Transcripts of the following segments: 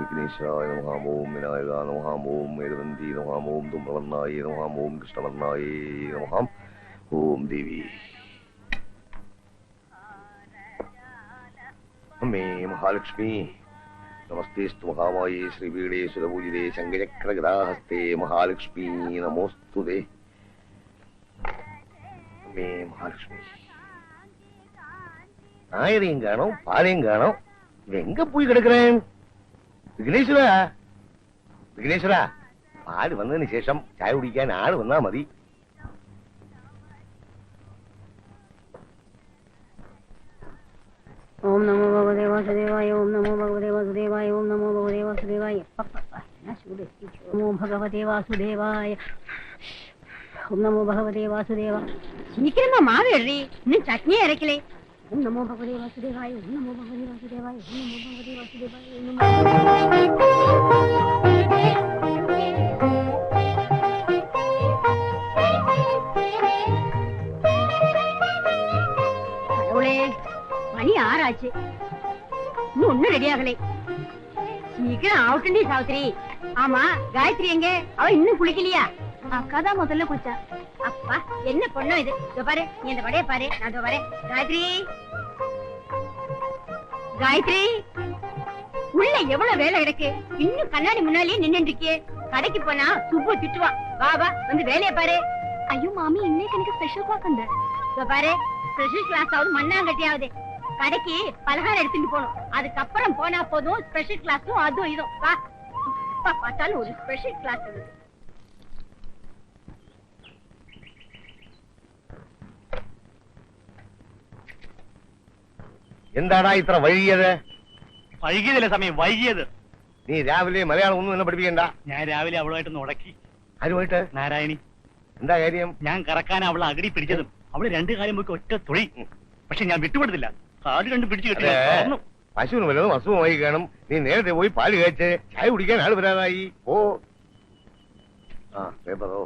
വിഘ്നേശ്വരായ നമഃ ഓം വിനായക നമഃ ഓം മേരുവന്തി നമഃ ഓം തുമ്രവർണ്ണായ നമഃ ഓം കൃഷ്ണവർണ്ണായ നമഃ ഓം ദേവി അമ്മേ മഹാലക്ഷ്മി നമസ്തേസ്തു മഹാമായേ ശ്രീപീഠേ സുരപൂജിതേ ശങ്കചക്രഗദാഹസ്തേ മഹാലക്ഷ്മി നമോസ്തുതേ അമ്മേ മഹാലക്ഷ്മി ஆயிரையும் காணும் பாலையும் காணும் இவன் எங்க போய் വിഘ്നേശ്വര? വിഘ്നേശ്വര? ആൾ വന്നതിന് ശേഷം ചായ കുടിക്കാൻ ആൾ വന്നാ മതി. ഓം നമോ ഭഗവതേ വാസുദേവായ ഓം നമോ ഭഗവതേ വാസുദേവായ ഓം നമോ ഭഗവതേ വാസുദേവായ. നമോ ഭഗവതേ വാസുദേവായ. ഓം നമോ ഭഗവതേ വാസുദേവ. എനിക്കൊന്നും മാവ് എഴുതി ഇന്ന് ചട്നി അരക്കില്ലേ ஓம் நமோ பகவதே வாசுதேவாய் ஓம் நமோ பகவதே வாசுதேவாய் ஓம் நமோ பகவதே வாசுதேவாய் மணி ஆறாச்சு. இன்னும் ஒன்னும் ரெடி ஆகலை. சீக்கிரம் ஆகட்டும்டி சாவித்திரி. ஆமா காயத்ரி எங்க? அவ இன்னும் குளிக்கலையா? அக்கா தான் முதல்ல குளிச்சா. என்ன பொண்ணு இது? இதோ பாரு நீ அந்த வடைய பாரு. நான் இதோ வரேன். காயத்ரி! காயத்ரி! உள்ள எவ்வளவு வேலை கிடக்கு இன்னும் கண்ணாடி முன்னாலேயே நின்னுட்டு இருக்கே கடைக்கு போனா சுப்பு திட்டுவா. வா வா வந்து வேலையை பாரு. ஐயோ மாமி இன்னைக்கு எனக்கு ஸ்பெஷல் கிளாஸ் அந்த. இதோ பாரு ஸ்பெஷல் கிளாஸ் ஆகுது. மண்ணாங்கட்டியாவது கடைக்கு பலகாரம் எடுத்துட்டு போகணும். அதுக்கப்புறம் போனா போதும் ஸ்பெஷல் கிளாஸும் அதுவும் இதுவும். வா. பார்த்தாலும் ஒரு ஸ்பெஷல் கிளாஸ் എന്താടാ ഇത്ര വൈകിയത്? വൈകിയതല്ലേ സമയം വൈകിയത്. നീ രാവിലെ മലയാളം ഒന്നും എന്നെ പഠിപ്പിക്കണ്ട. ഞാൻ രാവിലെ അവളുമായിട്ട് ഉടക്കി. ആരുമായിട്ട്? നാരായണി. എന്താ കാര്യം? ഞാൻ കറക്കാൻ അവളെ അകടി പിടിച്ചതും അവൾ രണ്ടു കാലം പോയി ഒറ്റ തുളി പക്ഷെ ഞാൻ വിട്ടുപെടുത്തില്ല കാട് കണ്ട് പിടിച്ചു. കിട്ടില്ല പശുവിന് വല്ലതും അസുഖമായി കാണും. നീ നേരത്തെ പോയി പാൽ കഴിച്ച് ചായ കുടിക്കാൻ ആൾ വരാതായി ഓ ആ പേപ്പറോ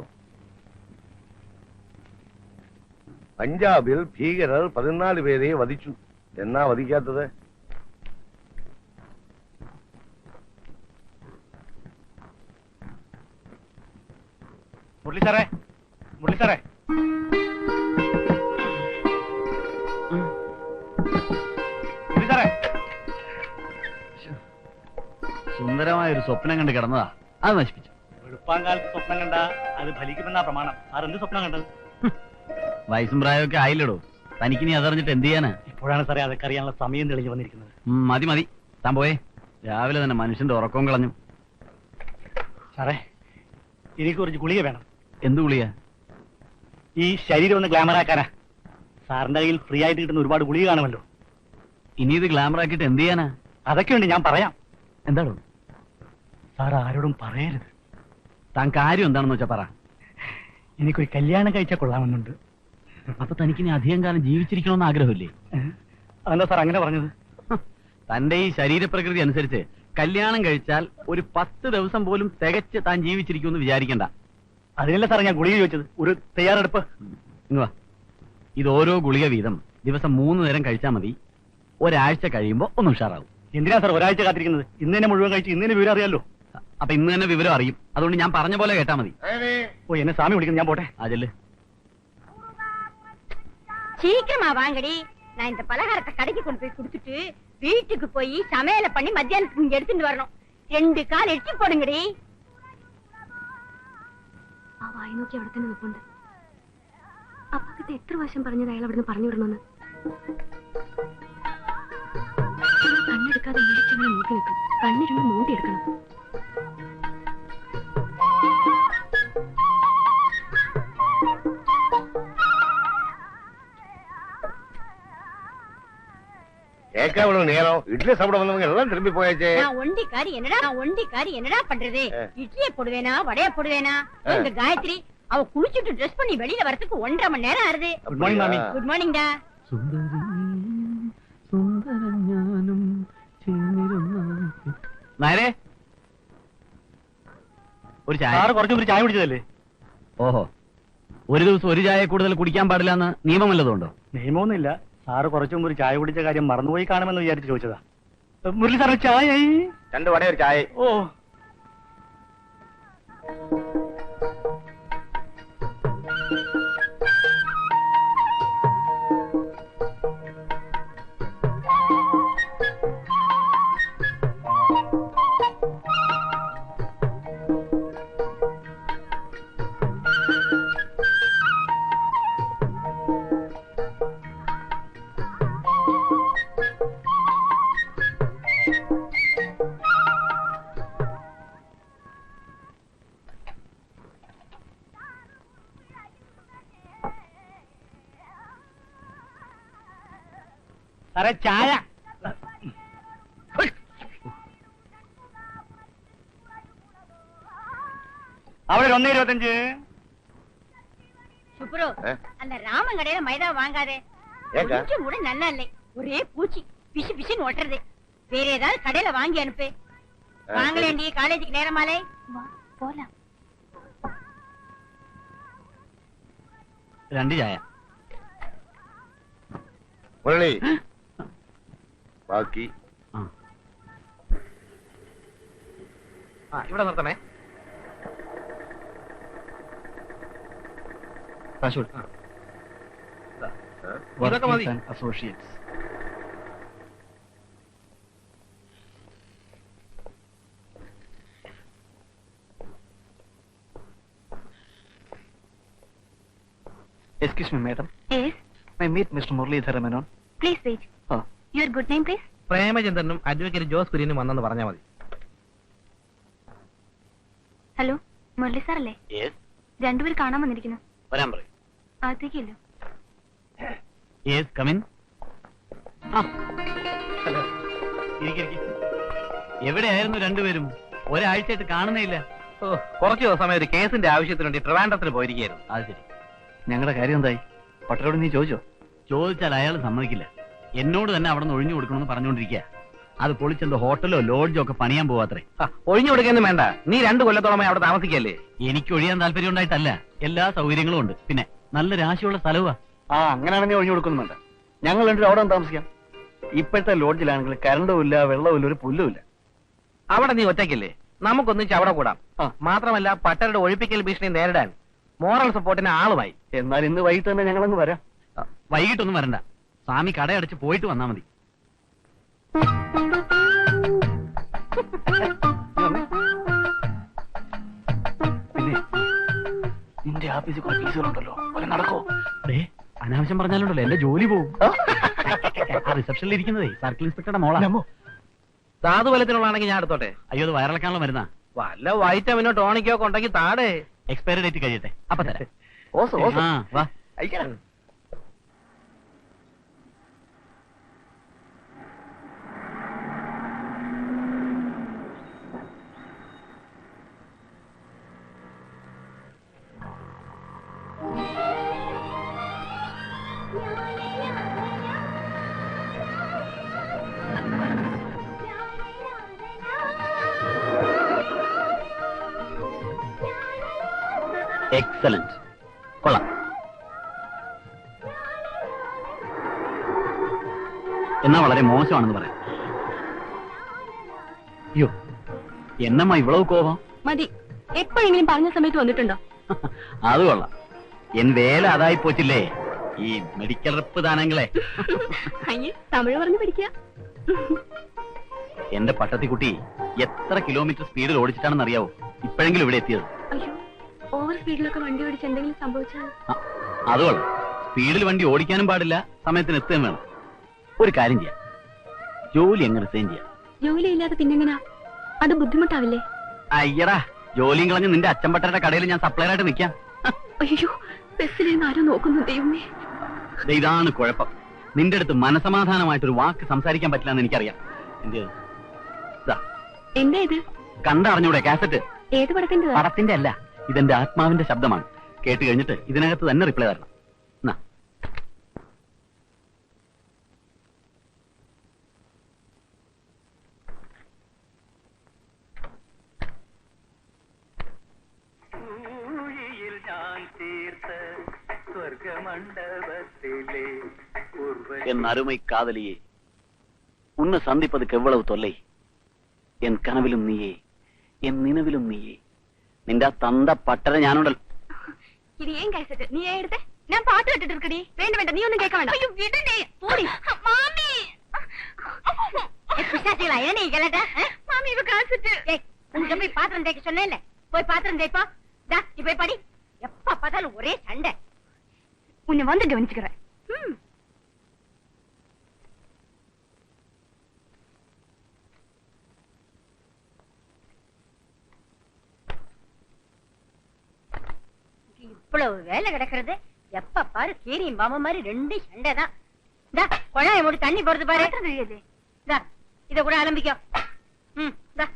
പഞ്ചാബിൽ ഭീകരർ പതിനാല് പേരെ വധിച്ചു. എന്നാ വധിക്കാത്തത്? മുരളി സാറേ മുരളി സാറേ മുരളി സാറേ സുന്ദരമായ ഒരു സ്വപ്നം കണ്ട് കിടന്നതാ. അത് നശിപ്പിച്ചു. വെളുപ്പാങ്കാലത്ത് സ്വപ്നം കണ്ട അത് ഫലിക്കുമെന്നാ പ്രമാണം. സാർ എന്ത് സ്വപ്നം കണ്ടത്? വയസ്സും പ്രായമൊക്കെ ആയില്ലടോ. തനിക്ക് നീ അതറിഞ്ഞിട്ട് എന്ത് ചെയ്യാനാ? ഇപ്പോഴാണ് സാറേ അതൊക്കെ അറിയാനുള്ള സമയം തെളിഞ്ഞു വന്നിരിക്കുന്നത്. മതി മതി. താൻ പോയേ. രാവിലെ തന്നെ മനുഷ്യന്റെ ഉറക്കവും കളഞ്ഞു. സാറേ എനിക്ക് കുറച്ച് ഗുളിക വേണം. എന്ത് ഗുളിക? ഈ ശരീരം ഒന്ന് ഗ്ലാമർ ആക്കാനാ. സാറിന്റെ കയ്യിൽ ഫ്രീ ആയിട്ട് കിട്ടുന്ന ഒരുപാട് ഗുളിക കാണുമല്ലോ. ഇനി ഇത് ഗ്ലാമർ ആക്കിയിട്ട് എന്ത് ചെയ്യാനാ? അതൊക്കെ ഉണ്ട് ഞാൻ പറയാം. എന്താണ്? സാർ ആരോടും പറയരുത്. താൻ കാര്യം എന്താണെന്ന് വെച്ചാ പറ. എനിക്കൊരു കല്യാണം കഴിച്ചാൽ കൊള്ളാമെന്നുണ്ട്. അപ്പൊ തനിക്ക് ഇനി അധികം കാലം ജീവിച്ചിരിക്കണമെന്ന് ആഗ്രഹമില്ലേ? അതെന്താ സാർ അങ്ങനെ പറഞ്ഞത്? തന്റെ ഈ ശരീരപ്രകൃതി അനുസരിച്ച് കല്യാണം കഴിച്ചാൽ ഒരു പത്ത് ദിവസം പോലും തികച്ച് താൻ ജീവിച്ചിരിക്കുമെന്ന് വിചാരിക്കണ്ട. അതിനല്ല സാർ ഞാൻ ഗുളിക ചോദിച്ചത്? ഒരു തയ്യാറെടുപ്പ്. ഇങ്ങവാ ഇത് ഓരോ ഗുളിക വീതം ദിവസം മൂന്ന് നേരം കഴിച്ചാൽ മതി. ഒരാഴ്ച കഴിയുമ്പോ ഒന്ന് ഉഷാറാവും. എന്തിനാ സാർ ഒരാഴ്ച കാത്തിരിക്കുന്നത്? ഇന്ന് തന്നെ മുഴുവൻ കഴിച്ച് ഇന്ന് തന്നെ വിവരം അറിയാലോ? അപ്പൊ ഇന്ന് തന്നെ വിവരം അറിയും. അതുകൊണ്ട് ഞാൻ പറഞ്ഞ പോലെ കേട്ടാ മതി. ഓ എന്നെ സ്വാമി വിളിക്കുന്നു. ഞാൻ പോട്ടെ. അതിൽ சீக்கிரமா வாங்கடி நான் இந்த பலகாரத்தை கடைக்கு கொண்டு போய் கொடுத்துட்டு வீட்டுக்கு போய் சமையல பண்ணி மத்தியானத்துக்கு இங்க எடுத்துட்டு வரணும் ரெண்டு கால் எட்டி போடுங்கடி ആ വായി നോക്കി അവിടെ തന്നെ നിൽപ്പുണ്ട് അപ്പക്കത്തെ എത്ര വർഷം പറഞ്ഞത് അയാൾ അവിടുന്ന് പറഞ്ഞു വിടണമെന്ന് കണ്ണെടുക്കാതെ വീഴ്ചകളെ നോക്കി നിൽക്കും കണ്ണിരുന്ന് നോണ്ടിയെടുക്കണം கேட்க அவ்வளவு நேரம் இட்லி சாப்பிட வந்தவங்க எல்லாம் திரும்பி போயாச்சே நான் ஒண்டிக்காரி என்னடா நான் ஒண்டிக்காரி என்னடா பண்றது ஆ. இட்லியை போடுவேனா வடைய போடுவேனா ஆ. இந்த காயத்ரி அவ குளிச்சுட்டு ட்ரெஸ் பண்ணி வெளியில வரதுக்கு ஒன்றரை மணி நேரம் ஆறுது ഗുഡ് മോർണിംഗ് മാമി குட் மார்னிங்டா നേരെ ഒരു ചായ സാറ് കുറച്ചു ഒരു ചായ കുടിച്ചതല്ലേ ഓഹോ ഒരു ദിവസം ഒരു ചായ കൂടുതൽ കുടിക്കാൻ പാടില്ല എന്ന് നിയമം വല്ലതുണ്ടോ നിയമമൊന്നുമില്ല സാറ് കുറച്ചു മുമ്പ് ഒരു ചായ കുടിച്ച കാര്യം മറന്നുപോയി കാണുമെന്ന് വിചാരിച്ചു ചോദിച്ചതാ. മുരളി സാറിന് ചായ രണ്ടു വട ഒരു ചായ ഓ. സാറേ ചായ അവിടെ ഒന്നേ ഇരുപത്തഞ്ച് சுப்ரு ஆ? அந்த ராமன் கடையில மைதா வாங்காதே ஏக்கா? கொஞ்சம் கூட நல்லா இல்லை ஒரே பூச்சி பிசு பிசுன்னு ஒட்டுறது வேற ஏதாவது கடையில வாங்கி அனுப்பு வாங்கலேண்டி காலேஜுக்கு நேரமாலே വാ പോലാം രണ്ട് ചായ മുരളി ബാക്കി. ആ. ഇവിടെ നിർത്തണേ. ഇതൊക്കെ മതി. Associates excuse me, madam. Yes? My meet mister Mr. Murli please Please ആ യുവർ ഗുഡ് നെയിം പ്ലീസ് പ്രേമചന്ദ്രനും അഡ്വക്കേറ്റ് ജോസ് കുര്യനും വന്നെന്ന് പറഞ്ഞാൽ മതി. ഹലോ മുരളി സാർ അല്ലേ? രണ്ടുപേർ കാണാൻ വന്നിരിക്കുന്നു. വരാൻ പറയും. അകത്തേക്കില്ലോ. യെസ് കമിൻ എവിടെയായിരുന്നു രണ്ടുപേരും? ഒരാഴ്ചയായിട്ട് കാണുന്നേയില്ല. കുറച്ച് ദിവസമായി ഒരു കേസിന്റെ ആവശ്യത്തിന് വേണ്ടി ട്രിവാൻഡ്രത്തിന് പോയിരിക്കുകയായിരുന്നു. അത് ശരി. ഞങ്ങളുടെ കാര്യം എന്തായി? പട്ടരോട് നീ ചോദിച്ചോ? ചോദിച്ചാൽ അയാൾ സമ്മതിക്കില്ല. എന്നോട് തന്നെ അവിടെ നിന്ന് ഒഴിഞ്ഞു കൊടുക്കണമെന്ന് പറഞ്ഞുകൊണ്ടിരിക്കുക. അത് പൊളിച്ചെന്തോ ഹോട്ടലോ ലോഡ്ജോ ഒക്കെ പണിയാൻ പോവാത്രേ. ഒഴിഞ്ഞു കൊടുക്കുന്നു വേണ്ട. നീ രണ്ട് കൊല്ലത്തോളമായി അവിടെ താമസിക്കല്ലേ? എനിക്ക് ഒഴിയാൻ താല്പര്യം ഉണ്ടായിട്ടല്ല. എല്ലാ സൗകര്യങ്ങളും ഉണ്ട്. പിന്നെ നല്ല രാശിയുള്ള സ്ഥലവാ ആ അങ്ങനെയാണ് നീ ഒഴിഞ്ഞു കൊടുക്കുന്നു വേണ്ട ഞങ്ങൾ രണ്ടും അവിടെ താമസിക്കാം. ഇപ്പോഴത്തെ ലോഡ്ജിലാണെങ്കിൽ കരണ്ടും ഇല്ല വെള്ളവും ഇല്ല ഒരു പുല്ലും ഇല്ല. അവിടെ നീ ഒറ്റയ്ക്കല്ലേ? നമുക്കൊന്നിച്ച് അവിടെ കൂടാം. മാത്രമല്ല പട്ടരുടെ ഒഴിപ്പിക്കൽ ഭീഷണി നേരിടാൻ. മോറൽ സപ്പോർട്ടിന് ആളുമായി. എന്നാൽ ഇന്ന് വൈകിട്ട് തന്നെ ഞങ്ങളങ്ങ് വരാം. വൈകിട്ടൊന്നും വരണ്ട. സ്വാമി കടയടച്ച് പോയിട്ട് വന്നാ മതി. പിന്നെ നിന്റെ ആഫീസിൽ കുറെ ഫീസുകളുണ്ടല്ലോ വല്ല നടക്കോ അനാവശ്യം പറഞ്ഞാലുണ്ടല്ലോ എന്റെ ജോലി പോകും. ആ? റിസപ്ഷനിൽ ഇരിക്കുന്നതേ സർക്കിൾ ഇൻസ്പെക്ടറുടെ മോളാ. സാധുബലത്തിനുള്ളതാണെങ്കിൽ ഞാൻ എടുത്തോട്ടെ? അയ്യോ അത് വയറിളക്കാനുള്ള മരുന്നാ. വല്ല വൈറ്റമിനോ ടോണിക്കോ ഒക്കെ ഉണ്ടെങ്കിൽ താടേ. എക്സ്പയറി ഡേറ്റ് കഴിയട്ടെ. അപ്പൊ തരാം. ഓസോ ഓസോ ആ വാ. അയക്കണം. എക്സലന്റ് കൊള്ളാം. എന്നാ വളരെ മോശമാണെന്ന് പറയാം. അയ്യോ എന്നമ്മ ഇവളവ് കോപം? മതി. എപ്പോഴെങ്കിലും പറഞ്ഞ സമയത്ത് വന്നിട്ടുണ്ടോ? അത് കൊള്ളാം. എൻ വേല അതായി പോച്ചില്ലേ? ഈ മെഡിക്കൽ റിപ്പ് ദാനങ്ങളെ. തമിഴ് പറഞ്ഞു പഠിക്കുക. എന്റെ പട്ടത്തിക്കുട്ടി എത്ര കിലോമീറ്റർ സ്പീഡിൽ ഓടിച്ചിട്ടാണെന്ന് അറിയാവോ ഇപ്പോഴെങ്കിലും ഇവിടെ എത്തിയത്. ഓവർ സ്പീഡിലൊക്കെ വണ്ടി ഓടിച്ച് എന്തെങ്കിലും സംഭവിച്ചാൽ ആ, അത് സ്പീഡിൽ വണ്ടി ഓടിക്കാനും പാടില്ല സമയത്തിന് എത്തുകയും വേണം. ഒരു കാര്യം ചെയ്യാം. ജോലി എങ്ങനെ റിസൈൻ ചെയ്യാം? ജോലി ഇല്ലാതെ പിന്നെങ്ങനാ? അത് ബുദ്ധിമുട്ടാവില്ലേ? അയ്യടാ ജോലിയും കളഞ്ഞ് നിന്റെ അച്ഛൻപട്ടരുടെ കടയിൽ ഞാൻ സപ്ലയർ ആയിട്ട് നിൽക്കാം അയ്യോ ബസ്സിലേന്ന് ആരും നോക്കുന്നു ദൈവമേ. ഇതാണ് കുഴപ്പം. നിന്റെ അടുത്ത് മനസമാധാനമായിട്ട് ഒരു വാക്ക് സംസാരിക്കാൻ പറ്റില്ല എന്ന് എനിക്കറിയാം. എന്താ? ഇത്? കണ്ടറിഞ്ഞൂടെ കാസറ്റ്? ഏത് പടത്തിന്റെ പടത്തിന്റെ അല്ല. ഇതെന്റെ ആത്മാവിന്റെ ശബ്ദമാണ് കേട്ട് കഴിഞ്ഞിട്ട് ഇതിനകത്ത് തന്നെ റിപ്ലൈ തരണം എന്നാ. എൻ அருமை காதலியே உன்னை சந்திப்பதுக்கு எவ்வளவு தொல்லை என் கனவிலும் நீயே என் நினைவிலும் நீயே നിന്റെ ആ തന്ത പട്ടര ഞാനുണ്ടല്ലോ இது ஏன் கேசட் நீ ஏன் எடுத்த நான் பாட்டு விட்டுட்டு இருக்கடி வேண்டாம் வேண்டாம் நீ ஒண்ணும் கேட்க வேண்டாம் ஐயோ விடுடி போடி மாமி பிசாசிகளா ஏன் நீ கலட்ட மாமி இவ காசட் ஏய் உங்க போய் பாத்திரம் தேய்க்க சொன்னேன்ல போய் பாத்திரம் தேய்ப்பா டா நீ போய் படி எப்ப பார்த்தாலும் ஒரே சண்டை உன்னை வந்து கவனிச்சுக்கிறேன் இவ்வளவு வேலை கிடக்குறது எப்ப பாரு கீரியும் பாம்பு மாதிரி ரெண்டு சண்டை தான் இந்தா குழாய மூடி தண்ணி போறது பாரு இந்தா இத கூட ஆரம்பிக்கோ ம் இந்தா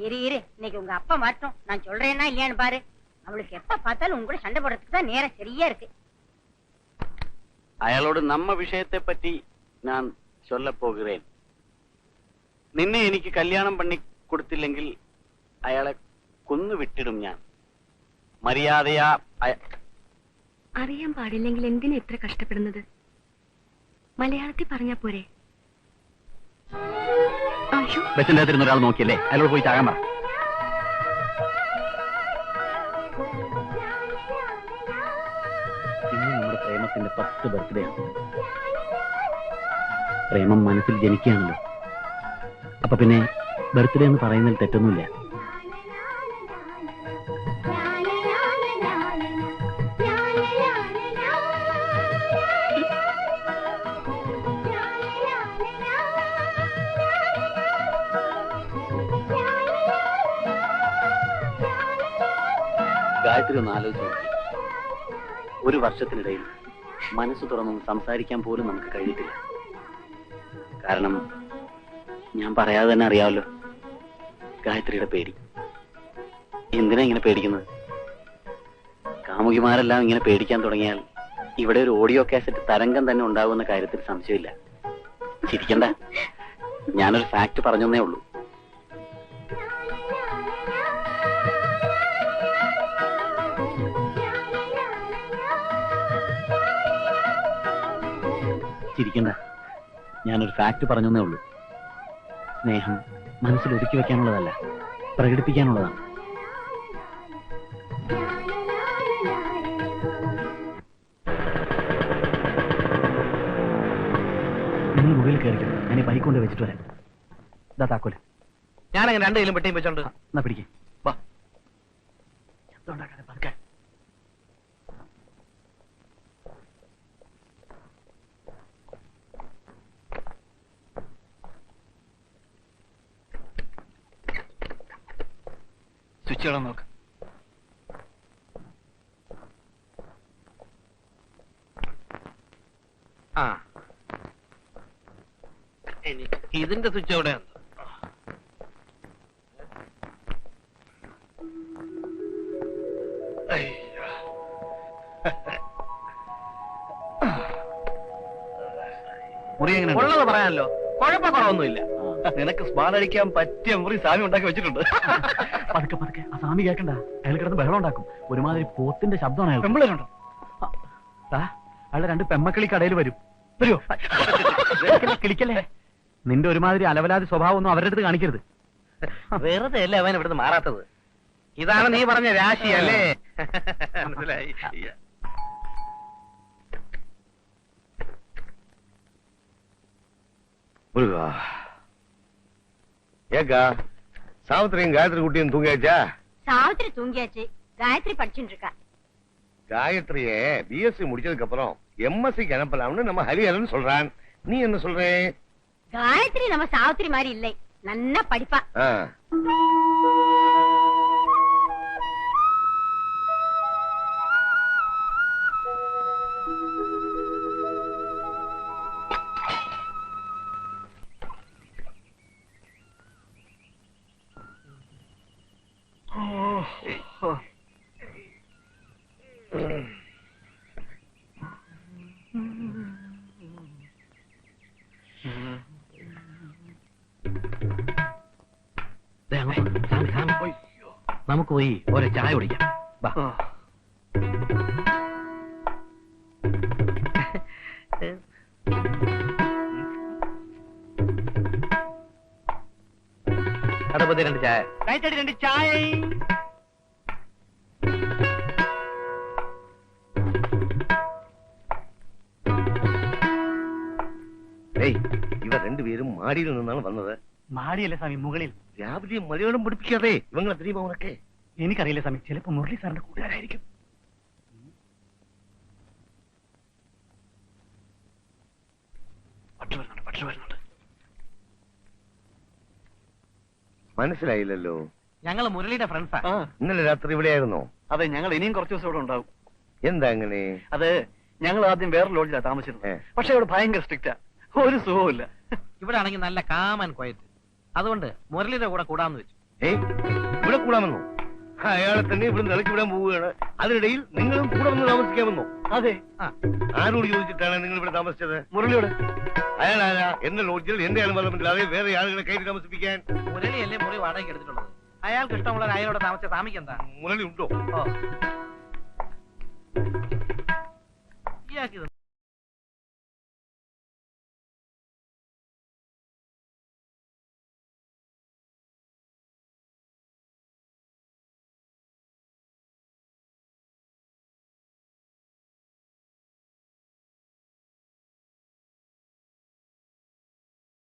இரு இரு இன்னைக்கு உங்க அப்பா மாட்டோம் நான் சொல்றேன்னா இல்லையான்னு பாரு அவளுக்கு எப்ப பார்த்தாலும் உங்க கூட சண்டை போடுறதுக்கு தான் நேரம் சரியா இருக்கு അയാളോട് നമ്മ വിഷയത്തെ പറ്റി ഞാൻ ചൊല്ല പോകുകേൻ നിന്നെ എനിക്ക് കല്യാണം പണി കൊടുത്തില്ലെങ്കിൽ അയാളെ കൊന്നു വിട്ടിടും ഞാൻ മര്യാദയാ അയ- അറിയാൻ പാടില്ലെങ്കിൽ എന്തിനാ ഇത്ര കഷ്ടപ്പെടുന്നത്? മലയാളത്തിൽ പറഞ്ഞാ പോരെ. ബസിന്റെ അകത്തിരുന്ന ഒരാൾ നോക്കിയല്ലേ? അയാളോട് പോയി ചാകാൻ പറ. ഇന്ന് നമ്മുടെ പ്രേമത്തിന്റെ പത്ത് ബർത്ത്ഡേ ആണ്. പ്രേമം മനസ്സിൽ ജനിക്കുകയാണല്ലോ. അപ്പൊ പിന്നെ ബർത്ത്ഡേ എന്ന് പറയുന്നതിൽ തെറ്റൊന്നുമില്ല. ഗായത്രി ഒന്ന് ആലോചിച്ച് നോക്കി. ഒരു വർഷത്തിനിടയിൽ മനസ്സ് തുറന്നും സംസാരിക്കാൻ പോലും നമുക്ക് കഴിഞ്ഞിട്ടില്ല. കാരണം ഞാൻ പറയാതെ തന്നെ അറിയാമല്ലോ ഗായത്രിയുടെ പേടി. എന്തിനാ ഇങ്ങനെ പേടിക്കുന്നത്? കാമുകിമാരെല്ലാം ഇങ്ങനെ പേടിക്കാൻ തുടങ്ങിയാൽ ഇവിടെ ഒരു ഓഡിയോ കാസറ്റ് തരംഗം തന്നെ ഉണ്ടാകുന്ന കാര്യത്തിൽ സംശയമില്ല. ചിരിക്കണ്ട. ഞാനൊരു ഫാക്ട് പറഞ്ഞേ ഉള്ളൂ. ചിരിക്കണ്ട ഞാനൊരു ഫാക്ട് പറഞ്ഞേ ഉള്ളൂ. സ്നേഹം മനസ്സിൽ ഒതുക്കി വെക്കാനുള്ളതല്ല പ്രകടിപ്പിക്കാനുള്ളതാണ്. നിങ്ങൾ മുകളിൽ കയറിക്കും ഞാൻ ഈ ബൈക്ക് കൊണ്ട് വെച്ചിട്ട് വരാം. ഇതാ താക്കോൽ. ഞാനങ്ങനെ രണ്ട് കയ്യിലും പെട്ടിയും വെച്ചോണ്ട്. എന്നാ പിടിക്കേ. വാ. ശബ്ദം ഉണ്ടാക്കാതെ പതുക്കെ. ഇടാൻ നോക്ക്. ആ. ഇതിന്റെ സ്വിച്ച് എവിടെയാണ് ഉള്ളത് പറയാനല്ലോ. കുഴപ്പക്കുറവൊന്നുമില്ല. നിനക്ക് സ്മാൾ അടിക്കാൻ പറ്റിയ മുറി സ്വാമി ഉണ്ടാക്കി വെച്ചിട്ടുണ്ട്. പതുക്കെ പതുക്കെ. ആ സാമി കേൾക്കണ്ട അയാൾ കിടന്ന് ബഹളം ഉണ്ടാക്കും. ഒരുമാതിരി പോത്തിന്റെ ശബ്ദമാണ് അയാൾ പെമ്പിളരുണ്ടോ അയാളെ രണ്ട് പെമ്മക്കിളി കടയിൽ വരും. വരുമോ കിളിക്കല്ലേ? നിന്റെ ഒരുമാതിരി അലവലാതി സ്വഭാവം ഒന്നും അവരുടെ അടുത്ത് കാണിക്കരുത്. വെറുതെ അല്ലേ അവൻ ഇവിടുന്ന് മാറാത്തത്? ഇതാണ് നീ പറഞ്ഞ രാശി അല്ലേ? മനസ്സിലായി. சாவித்திரியும் காயத்ரி குட்டியும் தூங்கியாச்சா? சாவித்திரி தூங்கியாச்சு. காயத்ரி படிச்சுட்டு இருக்கா. காயத்ரியே பிஎஸ்சி முடிச்சதுக்கு அப்புறம் எம்எஸ்சிக்கு அனுப்பலாம்னு நம்ம ஹரிஹரன் சொல்றான். நீ என்ன சொல்றே? காயத்ரி நம்ம சாவித்திரி மாதிரி இல்லை. நன்னா படிப்பா. നമുക്ക് പോയി ഓരോ ചായ കുടിക്കാം. കടപ്പത്തി രണ്ട് ചായ. കഴിച്ചടി രണ്ട് ചായ. ഇവർ രണ്ടുപേരും മാടിയിൽ നിന്നാണ് വന്നത്. മാടിയല്ലേ സ്വാമി മുകളിൽ. രാവിലെ മലയാളം പഠിപ്പിക്കാതെ ഇവങ്ങളെ തെരയുമോ ഉനക്ക് എനിക്കറിയില്ല സമയം ചിലപ്പോ മുരളി സാറിന്റെ കൂട്ടുകാരായിരിക്കും. മനസ്സിലായില്ലല്ലോ. ഞങ്ങൾ മുരളിയുടെ ഫ്രണ്ട്സാ. ഇന്നലെ രാത്രി ഇവിടെയായിരുന്നോ? അതെ ഞങ്ങൾ ഇനിയും കുറച്ച് ദിവസം ഇവിടെ ഉണ്ടാവും. എന്താ അങ്ങനെ? അത് ഞങ്ങൾ ആദ്യം വേറെ ലോഡ്ജിലാണ് താമസിച്ചിരുന്നത്. പക്ഷെ ഇവിടെ ഭയങ്കര സ്ട്രിക്റ്റാ. ഒരു സുഖവുമില്ല. ഇവിടെ ആണെങ്കിൽ നല്ല കാമൻ ക്വയറ്റ് അതുകൊണ്ട് മുരളിയുടെ കൂടെ കൂടാന്ന് വെച്ചു. ഏയ് ഇവിടെ കൂടാമെന്നോ? അയാളെ തന്നെ ഇവിടെ നിലയ്ക്ക് വിടാൻ പോവുകയാണ്. അതിനിടയിൽ നിങ്ങളും കൂടെ വന്ന് താമസിക്കാമെന്നോ? അതെ. ആരോട് ചോദിച്ചിട്ടാണ് നിങ്ങൾ ഇവിടെ താമസിച്ചത്? മുരളിയോട്. അയാൾ ആരാ? എന്റെ ലോഡ്ജിൽ എന്റെ അനുവാദമില്ലാതെ വേറെ ആളുകളെ കയറി താമസിപ്പിക്കാൻ. മുരളിയല്ലേ മുറി വാടകയ്ക്ക് എടുത്തിട്ടുള്ളത്? അയാൾക്ക് ഇഷ്ടമുള്ള അയാളോട് താമസിച്ച താമിക്കെന്താ? മുരളി ഉണ്ടോ? ഇയാൾക്ക്